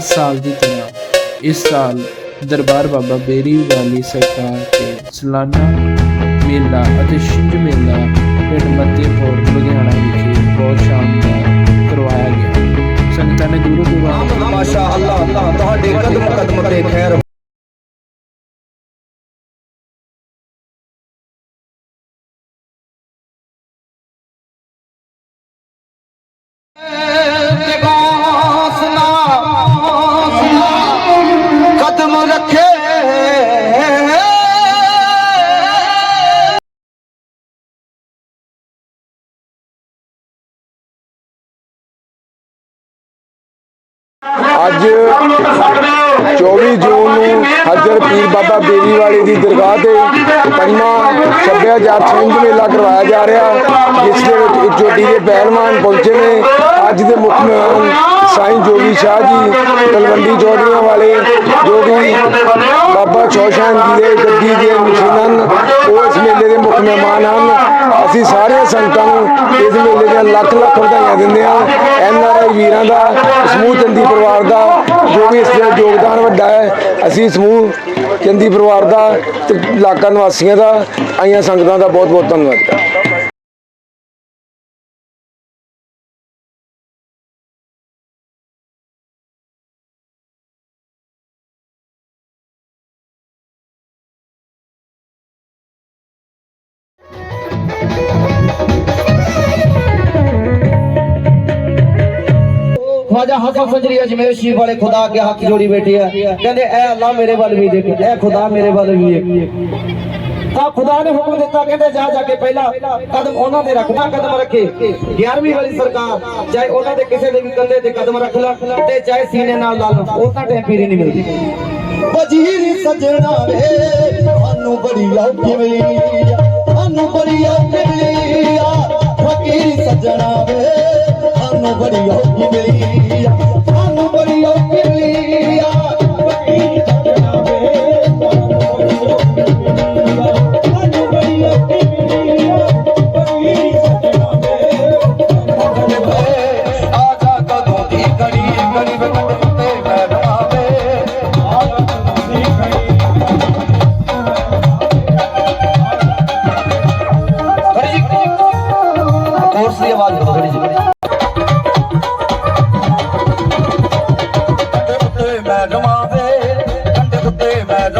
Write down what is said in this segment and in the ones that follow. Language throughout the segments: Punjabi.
ਹਰ ਸਾਲ ਦੀ ਤਰ੍ਹਾਂ ਇਸ ਸਾਲ ਦਰਬਾਰ ਬਾਬਾ ਬੇਰੀ ਵਾਲੀ ਸਰਕਾਰ ਤੇ ਸਲਾਨਾ ਮੇਲਾ ਅਤੇ ਛਿੰਝ ਮੇਲਾ ਪਿੰਡ ਮੱਤੇਪੁਰ, ਲੁਧਿਆਣਾ ਵਿਖੇ ਬਹੁਤ ਸ਼ਾਨਦਾਰ ਕਰਵਾਇਆ ਗਿਆ। ਸੰਗਤਾਂ ਨੇ ਦੂਰੋਂ ਦੂਰੋਂ ਮਾਸ਼ਾ ਅੱਲਾਹ ਅੱਲਾਹ ਤੁਹਾਡੇ ਕਦਮ ਕਦਮ ਤੇ ਖੈਰ ਅੱਜ 24 ਜੂਨ ਨੂੰ ਹਜ਼ਰ ਪੀਰ ਬਾਬਾ ਬੇਰੀ ਵਾਲੇ ਦੀ ਦਰਗਾਹ ਤੇ ਪੰਜਵਾਂ ਸੱਭਿਆਚਾਰ ਛਿੰਝ ਮੇਲਾ ਕਰਵਾਇਆ ਜਾ ਰਿਹਾ, ਜਿਸ ਦੇ ਵਿੱਚ ਜੋ ਦੇ ਪਹਿਲਵਾਨ ਪਹੁੰਚੇ ਨੇ। ਅੱਜ ਦੇ ਮੁੱਖ ਮਹਿਮਾਨ ਸਾਈਂ ਜੋਗੀ ਸ਼ਾਹ ਜੀ, ਤਲਵੰਡੀ ਚੌਧਰੀਆਂ ਵਾਲੇ ਜੋ ਕਿ ਬਾਬਾ ਚੌਸ਼ਾਨ ਜੀ ਦੇ ਗੱਦੀ ਦੇ ਮਸ਼ੀਨਨ ਉਹ ਇਸ ਮੇਲੇ ਦੇ ਮੁੱਖ ਮਹਿਮਾਨ ਹਨ। ਅਸੀਂ ਸਾਰੇ ਸੰਗਤਾਂ ਨੂੰ ਇਸ ਮੇਲੇ ਦੀਆਂ ਲੱਖ ਲੱਖ ਵਧਾਈਆਂ ਦਿੰਦੇ ਹਾਂ। ਐਨ ਆਰ ਆਈ ਵੀਰਾਂ ਦਾ, ਸਮੂਹ ਚੰਦੀ ਪਰਿਵਾਰ ਦਾ, ਜੋ ਵੀ ਇਸ ਦਾ ਯੋਗਦਾਨ ਵੱਡਾ ਹੈ, ਅਸੀਂ ਸਮੂਹ ਚੰਦੀ ਪਰਿਵਾਰ ਦਾ ਤੇ ਇਲਾਕਾ ਨਿਵਾਸੀਆਂ ਦਾ, ਆਈਆਂ ਸੰਗਤਾਂ ਦਾ ਬਹੁਤ ਬਹੁਤ ਧੰਨਵਾਦ। ਕਰਦਾ ਖਵਾਜਾ ਹਸਨ ਅਜਮੇਰ ਸ਼ਰੀਫ ਵਾਲੇ ਖੁਦਾ ਅੱਗੇ ਹੱਥ ਜੋੜੀ ਬੈਠੇ ਆ। ਕਹਿੰਦੇ, ਐ ਅੱਲਾ ਮੇਰੇ ਵੱਲ ਵੀ ਦੇਖ, ਐ ਖੁਦਾ ਮੇਰੇ ਵੱਲ ਵੀ ਦੇਖ। ਤਾਂ ਖੁਦਾ ਨੇ ਹੁਕਮ ਦਿੱਤਾ, ਕਹਿੰਦੇ, ਜਾ ਜਾ ਕੇ ਪਹਿਲਾਂ ਕਦਮ ਉਹਨਾਂ ਦੇ ਰੱਖਦਾ ਕਦਮ ਰੱਖੇ। 11ਵੀਂ ਵਾਲੀ ਸਰਕਾਰ, ਚਾਹੇ ਉਹਨਾਂ ਦੇ ਕਿਸੇ ਦੇ ਵੀ ਕੰਧੇ ਤੇ ਕਦਮ ਰੱਖ ਲੈਣ ਤੇ ਚਾਹੇ ਸੀਨੇ ਨਾਲ ਲਾ ਲੈਣ ਉਹ ਤਾਂ ਟੈਂਪੀਰੀ ਨਹੀਂ ਮਿਲਦੀ। ਵਜੀਰ ਸਜਣਾ ਵੇ, ਸਾਨੂੰ ਬੜੀ ਔਖੀ ਮਿਲੀ ਸਾਨੂੰ ਬੜੀ ਔਖੀ ਫਕੀਰ ਸਜਣਾ ਵੇ ਸਾਨੂੰ ਬੜੀ ਔਖੀ ਮਿਲੀ ਸਾਨੂੰ ਬੜੀ ਔਖੀ ਮਿਲੀ ਆ। ਫਕੀਰ ਸਜਣਾ ਉੱਤੇ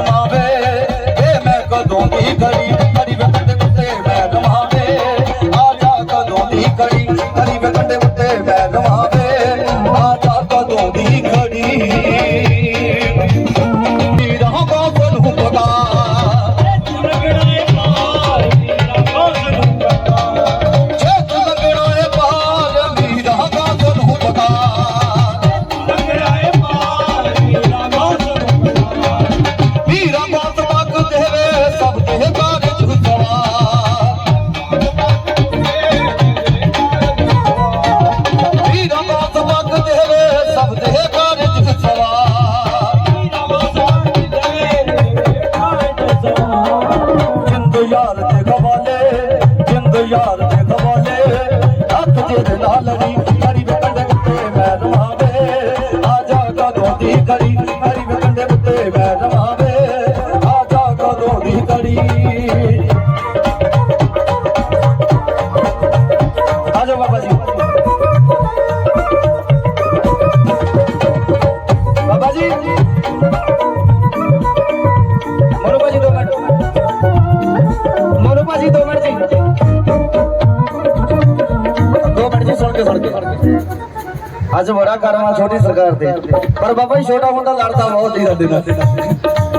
ਛੋਟੀ ਪਰ ਬਾਬਾ ਜੀ ਛੋਟਾ ਹੁੰਦਾ ਲੜਦਾ ਬਹੁਤ ਹੀ ਸਾਡੇ ਨਾਲ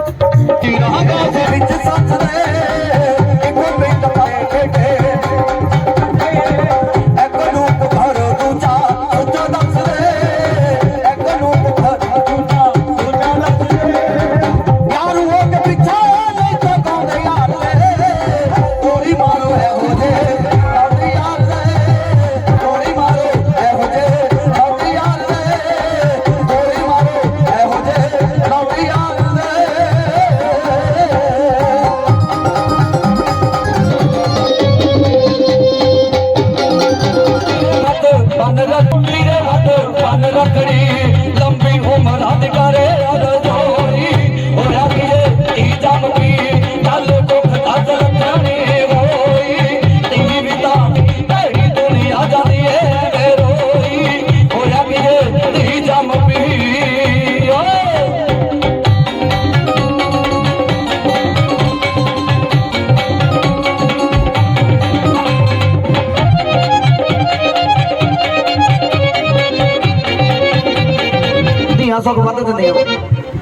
ಸ್ವಲ್ಪ ಬರ್ತದೆ ನೀವು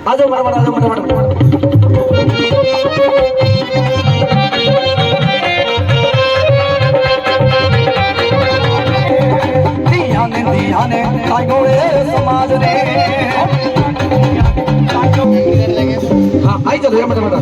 ಅದು ಬಡ ಬಡ ಬಡ ಬಡ ಸಮಾಜ ಆಯ್ತು ಮಠ ಮಠ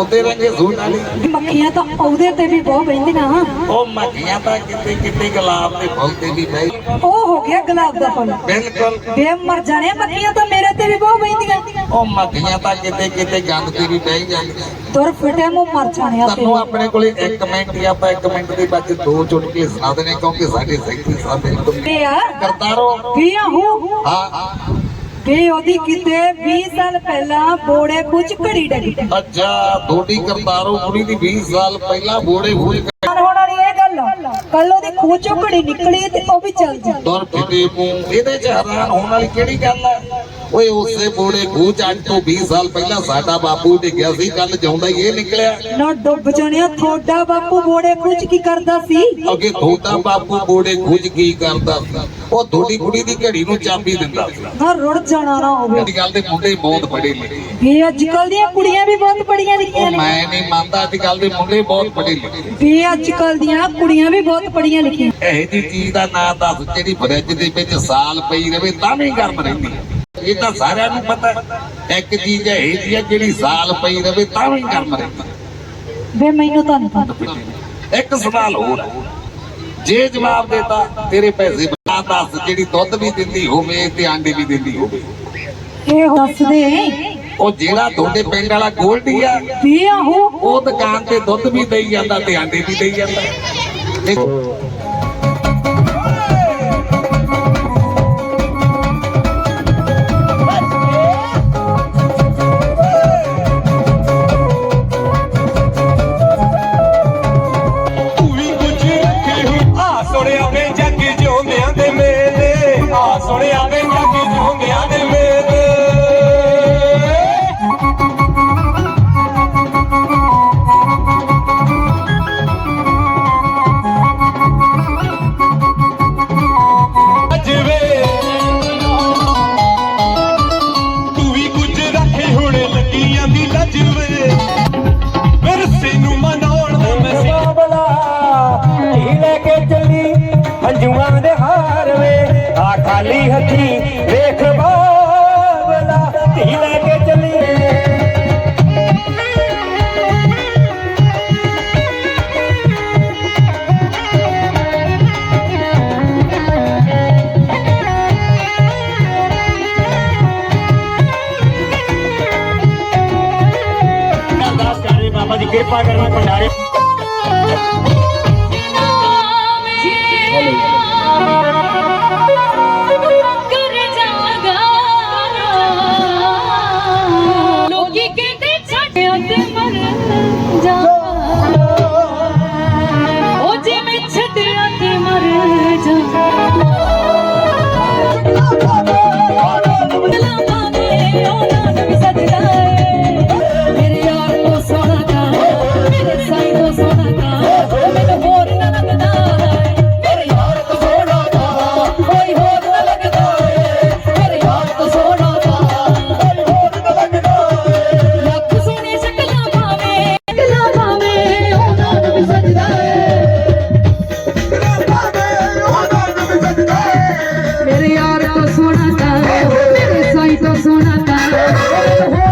ਤੋਂ ਤੋਤੇ ਰੰਗੇ ਸੂਟ ਵਾਲੀ ਮੱਖੀਆਂ ਤਾਂ ਉਹਦੇ ਤੇ ਵੀ ਬਹੁਤ ਬਹਿੰਦੀਆਂ ਉਹ ਮੱਖੀਆਂ ਤਾਂ ਕਿਤੇ ਕਿਤੇ ਗੁਲਾਬ ਦੇ ਫੁੱਲ ਤੇ ਵੀ ਬਈ ਉਹ ਹੋ ਗਿਆ ਗੁਲਾਬ ਦਾ ਫੁੱਲ। ਬਿਲਕੁਲ। ਬੇ ਮਰ ਜਾਣੇ ਮੱਖੀਆਂ ਤਾਂ ਮੇਰੇ ਤੇ ਵੀ ਬਹੁਤ ਬਹਿੰਦੀਆਂ ਉਹ ਮੱਖੀਆਂ ਤਾਂ ਕਿਤੇ ਕਿਤੇ ਗੰਦ ਤੇ ਵੀ ਬਹਿ ਜਾਂਦੀਆਂ। ਤੁਰ ਫਿਟੇ ਮੂੰਹ ਮਰ ਜਾਣੇ ਆ ਤੁਹਾਨੂੰ ਆਪਣੇ ਕੋਲੇ 1 ਮਿੰਟ ਜਾਂ ਆਪਾਂ 1 ਮਿੰਟ ਦੇ ਵਿੱਚ ਦੋ ਚੁਟਕੇ ਸੁਣਾ ਦੇਣੇ ਕਿਉਂਕਿ ਸਾਡੇ ਸੈਕਟਰੀ ਸਾਹਿਬ ਬਿਲਕੁਲ ਤੇ ਆ ਕਰਤਾ ਰੋ ਵੀ ਹੂੰ ਹਾਂ। ਵੀ ਉਹਦੀ ਕਿਤੇ 20 ਸਾਲ ਪਹਿਲਾਂ ਬੋੜੇ ਕੁਝ ਘੜੀ ਡਗੀ। ਅੱਛਾ ਥੋੜੀ ਕਰਤਾਰੋ ਕੁੜੀ ਦੀ 20 ਸਾਲ ਪਹਿਲਾਂ ਬੋੜੇ ਹੋਏ ਹੋਣ ਵਾਲੀ ਇਹ ਗੱਲ ਕੱਲ ਉਹਦੀ ਖੂਹ ਚੋਂ ਘੜੀ ਨਿਕਲੀ ਤੇ ਉਹ ਵੀ ਚੱਲ ਜਾ ਦੁਰ ਮੂੰਹ ਇਹਦੇ ਚ ਹੈਰਾਨ ਹੋਣ ਵਾਲੀ ਕਿਹੜੀ ਗੱਲ ਹੈ? ਓਏ ਉਸੇ ਬੋੜੇ ਖੂਹ ਚ ਅੱਜ ਤੋਂ 20 ਸਾਲ ਪਹਿਲਾਂ ਸਾਡਾ ਬਾਪੂ ਡਿੱਗਿਆ ਸੀ ਕੱਲ ਜਿਉਂਦਾ ਹੀ ਇਹ ਨਿਕਲਿਆ। ਨਾ ਡੁੱਬ ਜਾਣਿਆ ਥੋੜਾ ਬਾਪੂ ਬੋੜੇ ਕੁਝ ਕੀ ਕਰਦਾ ਸੀ? ਅੱਗੇ ਤੁਹਾਡਾ ਬਾਪੂ ਬੋੜੇ ਖੁੱਜ ਕੀ ਕਰਦਾ ਸੀ? ਉਹ ਤੁਹਾਡੀ ਕੁੜੀ ਦੀ ਘੜੀ ਨੂੰ ਚਾਬੀ ਦਿੰਦਾ ਸੀ। ਨਾ ਰੁੜ ਜਾਣਾ ਨਾ ਹੋਵੇ। ਅੱਜ ਕੱਲ ਦੇ ਮੁੰਡੇ ਬਹੁਤ ਪੜ੍ਹੇ ਲਿਖੇ ਵੀ ਅੱਜ ਕੱਲ ਦੀਆਂ ਕੁੜੀਆਂ ਵੀ ਬਹੁਤ ਪੜੀਆਂ ਉਹ ਲਿਖੀਆਂ ਨੇ। ਮੈਂ ਨਹੀਂ ਮੰਨਦਾ ਅੱਜ ਕੱਲ ਦੇ ਮੁੰਡੇ ਬਹੁਤ ਪੜ੍ਹੇ ਲਿਖੇ ਵੀ ਅੱਜ ਕੱਲ ਦੀਆਂ ਕੁੜੀਆਂ ਵੀ ਬਹੁਤ ਪੜੀਆਂ ਲਿਖੀਆਂ ਇਹ ਜੀ ਚੀਜ਼ ਦਾ ਨਾਂ ਦੱਸ ਜਿਹੜੀ ਫਰਿੱਜ ਦੇ ਵਿੱਚ ਸਾਲ ਪਈ ਰਵੇ ਤਾਂ ਵੀ ਗਰਮ ਰਹਿੰਦੀ ਹੈ। ਇਹ ਤਾਂ ਸਾਰਿਆਂ ਨੂੰ ਪਤਾ ਹੈ। ਇੱਕ ਚੀਜ਼ ਇਹ ਜੀ ਹੈ ਜਿਹੜੀ ਸਾਲ ਪਈ ਰਵੇ ਤਾਂ ਵੀ ਗਰਮ ਰਹਿੰਦੀ ਹੈ। ਵੇ ਮੈਨੂੰ ਤਾਂ ਨਹੀਂ ਪਤਾ ਇੱਕ ਸਵਾਲ ਹੋਰ ਹੈ। ਜੇ ਜਵਾਬ ਦੇਤਾ ਤੇਰੇ ਪੈਸੇ ਬਣਾ ਦੱਸ ਜਿਹੜੀ ਦੁੱਧ ਵੀ ਦਿੰਦੀ ਹੋਵੇ ਤੇ ਆਂਡੇ ਵੀ ਦਿੰਦੀ ਹੋਵੇ ਇਹ ਦੱਸ ਦੇ ਉਹ ਜਿਹੜਾ ਤੁਹਾਡੇ ਪਿੰਡ ਵਾਲਾ ਗੋਲਡੀ ਆ ਵੀ ਆਹੋ ਉਹ ਦੁਕਾਨ ਤੇ ਦੁੱਧ ਵੀ ਦੇਈ ਜਾਂਦਾ ਤੇ ਆਂਡੇ ਵੀ ਦੇਈ ਜਾਂਦਾ ਰਹੇ ਬਾਬਾ sonata, soy sonata, sonata.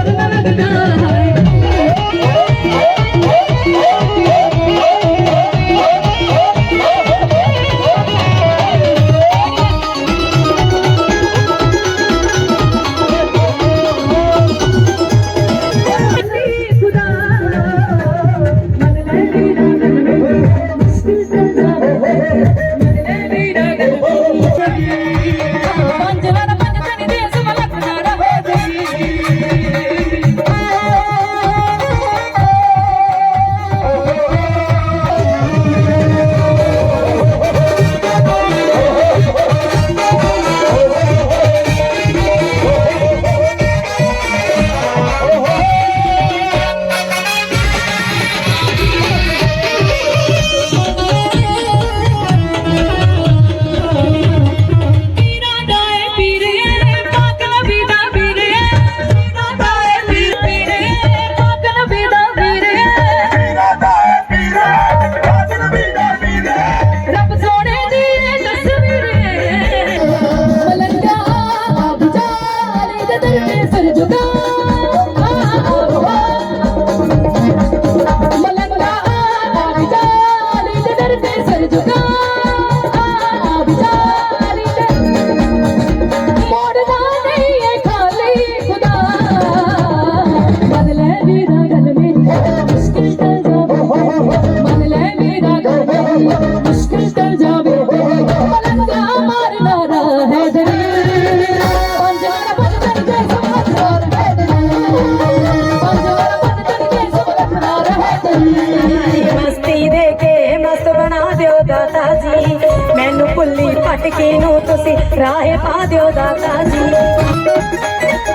ਰਾਹੇ ਪਾ ਦਿਓ ਦਾਤਾ ਜੀ।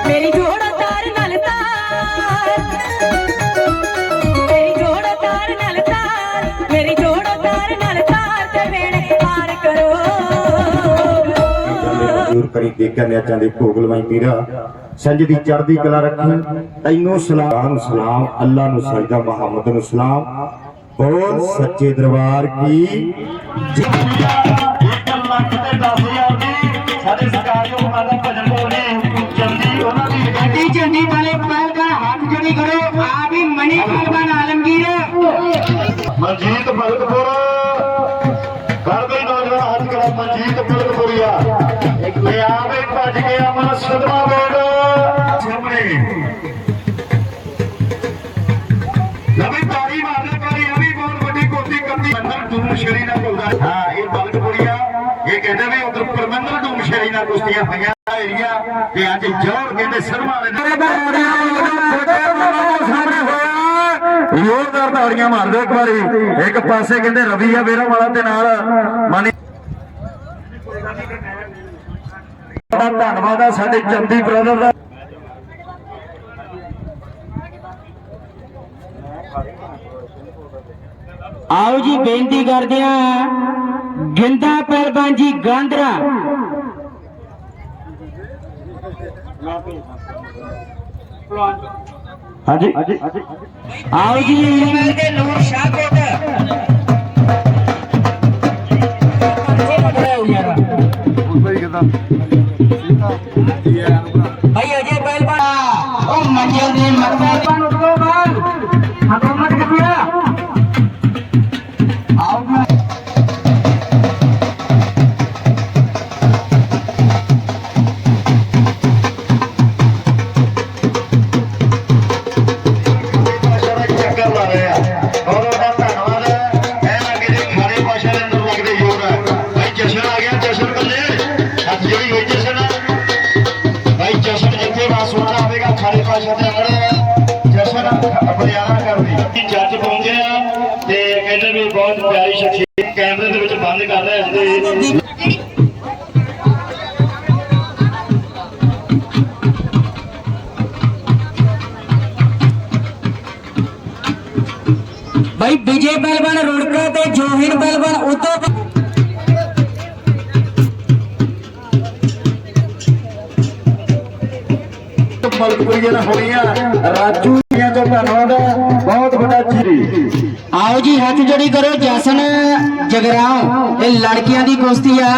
ਮੇਰੀ ਜੋੜ ਤਾਰ ਨਾਲ ਤਾਰ। ਮੇਰੀ ਜੋੜ ਤਾਰ ਨਾਲ ਤਾਰ। ਮੇਰੀ ਜੋੜ ਤਾਰ ਨਾਲ ਤਾਰ ਤੇ ਵੇਣੇ ਪਾਰ ਕਰੋ। ਦੂਰ ਕਰੀ ਦੇਖਿਆ ਨਿਆਚਾਂ ਦੇ ਭੋਗ ਲਵਾਈ ਪੀਰਾ ਸੰਜ ਦੀ ਚੜ੍ਹਦੀ ਕਲਾ ਰੱਖੀ। ਤੈਨੂੰ ਸਲਾਮ ਸਲਾਮ, ਅੱਲਾ ਨੂੰ ਸਜਦਾ, ਮੁਹੰਮਦ ਨੂੰ ਸਲਾਮ। ਬੋਲ ਸੱਚੇ ਦਰਬਾਰ ਕੀ? ਸਾਡੇ ਸਰਕਾਰ ਜੋ ਉਹਨਾਂ ਦਾ ਭਜਨ ਕੁਸ਼ਤੀਆਂ ਪਈਆਂ ਏਰੀਆ ਤੇ ਅੱਜ ਜੋਰ ਕਹਿੰਦੇ ਸਰਮਾ ਦੇ ਜ਼ੋਰਦਾਰ ਤਾੜੀਆਂ ਮਾਰਦੇ ਇੱਕ ਵਾਰੀ। ਇੱਕ ਪਾਸੇ ਕਹਿੰਦੇ ਰਵੀ ਆ ਵੇਰਾ ਵਾਲਾ ਤੇ ਨਾਲ ਮਾਨੀ ਬੜਾ ਧੰਨਵਾਦ ਆ ਸਾਡੇ ਚੰਦੀ ਬ੍ਰਦਰ ਦਾ। ਆਓ ਜੀ ਬੇਨਤੀ ਕਰਦੇ ਆ ਗਿੰਦਾ ਪਹਿਲਵਾਨ ਜੀ ਗਾਂਦਰਾ ਹਾਂਜੀ। ਆਓ ਜੀ। ਦੇ ਨੂਰ ਸ਼ਾਹਕੋਟ ਭਾਈ ਅਜੇ ਪਹਿਲਵਾਨ। ਉਹ ਮੰਜੇ ਦੇ ਮੱਥੇ ਕੈਮਰੇ ਦੇ ਵਿੱਚ ਬੰਦ ਕਰ ਰਿਹਾ ਇਸ ਦੇ ਭਾਈ ਵਿਜੇ ਪਹਿਲਵਾਨ ਰੁੜਕਾ ਤੇ ਜੋਹਿਰ ਪਹਿਲਵਾਨ ਉਤੋਂ ਮਲਕਪੁਰੀਆਂ ਨਾਲ ਹੋਣੀਆਂ ਰਾਜੂ ਦੀਆਂ ਤੋਂ ਧੰਨਵਾਦ ਬਹੁਤ ਵੱਡਾ ਆਓ ਜੀ ਹੱਥ ਜੋੜੀ ਕਰੋ ਜਸਨ ਜਗਰਾਉਂ। ਇਹ ਲੜਕੀਆਂ ਦੀ ਕੁਸ਼ਤੀ ਆ।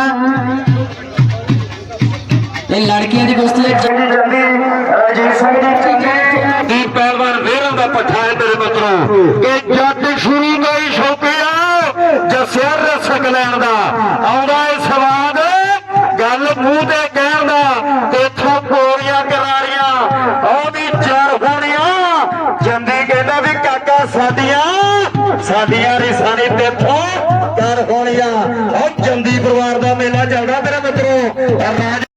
ਇਹ ਲੜਕੀਆਂ ਦੀ ਕੁਸ਼ਤੀ ਆ। ਜਲਦੀ ਜਲਦੀ ਅਜੀਤ ਸਿੰਘ ਜੀ ਚੰਗੇ ਦੀ ਪਹਿਲਵਾਨ ਵੇਰਾਂ ਦਾ ਪੱਠਾ ਹੈ ਤੇਰੇ ਮਿੱਤਰੋ ਕਿ ਜੱਟ ਸ਼ੁਰੂ ਤੋਂ ਹੀ ਸ਼ੌਕੀਆ ਜਸਿਆ ਰਸਕ ਲੈਣ ਦਾ। ਆਉਂਦਾ ਏ ਸਵਾਦ Yeah.